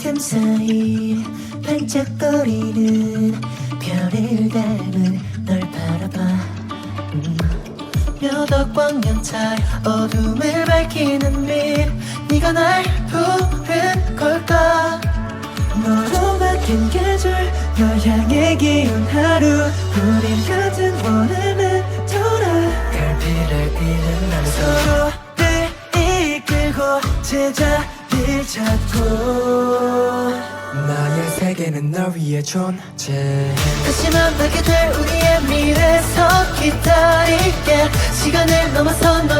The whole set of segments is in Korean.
그만큼 사이 반짝거리는 별을 닮은 널 바라봐 음. 몇억 광년 차이 어둠을 밝히는 빛 네가 날 부른 걸까 바뀐 계절 널 향해 기운 하루. 우린 같은 원을 돌아 갈피를 잃은 날. 서로 를 이끌고 제자리를 찾고. 나의 세계는 널 위해 존재해 다시 만나게 될 우리의 미래에서 기다릴게. 시간을 넘어서 너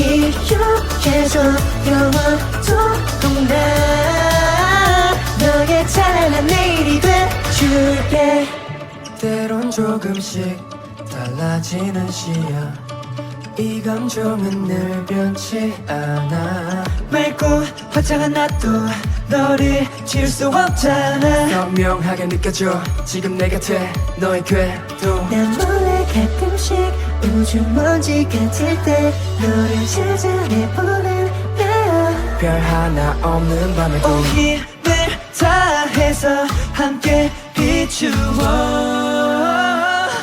기억해줘. 영원토록 나 너의 찬란한 내일이 돼줄게. 때론 조금씩 달라지는 시야. 이 감정은 늘 변치 않아. 맑고 화창한 나도 너를 지울 수 없잖아. 선명하게 느껴져. 지금 내 곁에 너의 궤도. 난 몰래 가끔씩 우주 먼지 같을 때 너를 찾아내보는 나야. 별 하나 없는 밤에도 온 힘을 다해서 함께 비추어.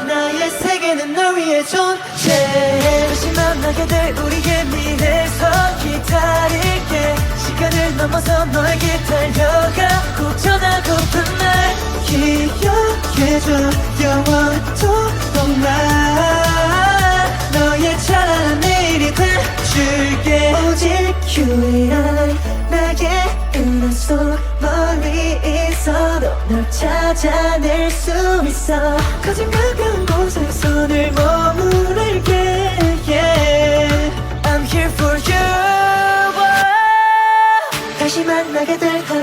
나의 세계는 널 위해 존재해 다시 만나게 될 우리의 미래에서 기다릴게. 시간을 넘어서 너에게 달려가 꼭 전하고픈 날 기억해줘. 영원토록 나 너의 찬란한 내일이 돼줄게. 오직 유일한 나의 은하 속 멀리 있어도 널 찾아낼 수 있어. 가장 가까운 곳에서 늘 머무를게 yeah. I'm here for you 다시 만나게 될 하루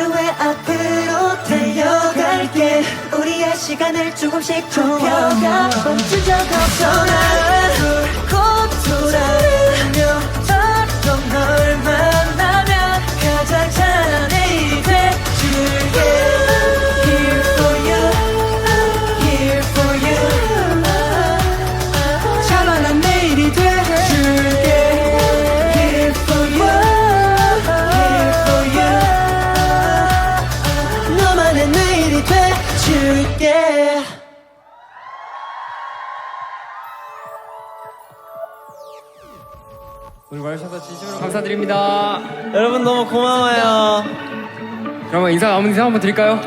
시간을 조금씩 좁혀가 멈춘 적 없어 돼줄게 오늘 와주셔서 진심으로 감사드립니다. 여러분 너무 고마워요. 그러면 인사 마무리 인사 한번 드릴까요?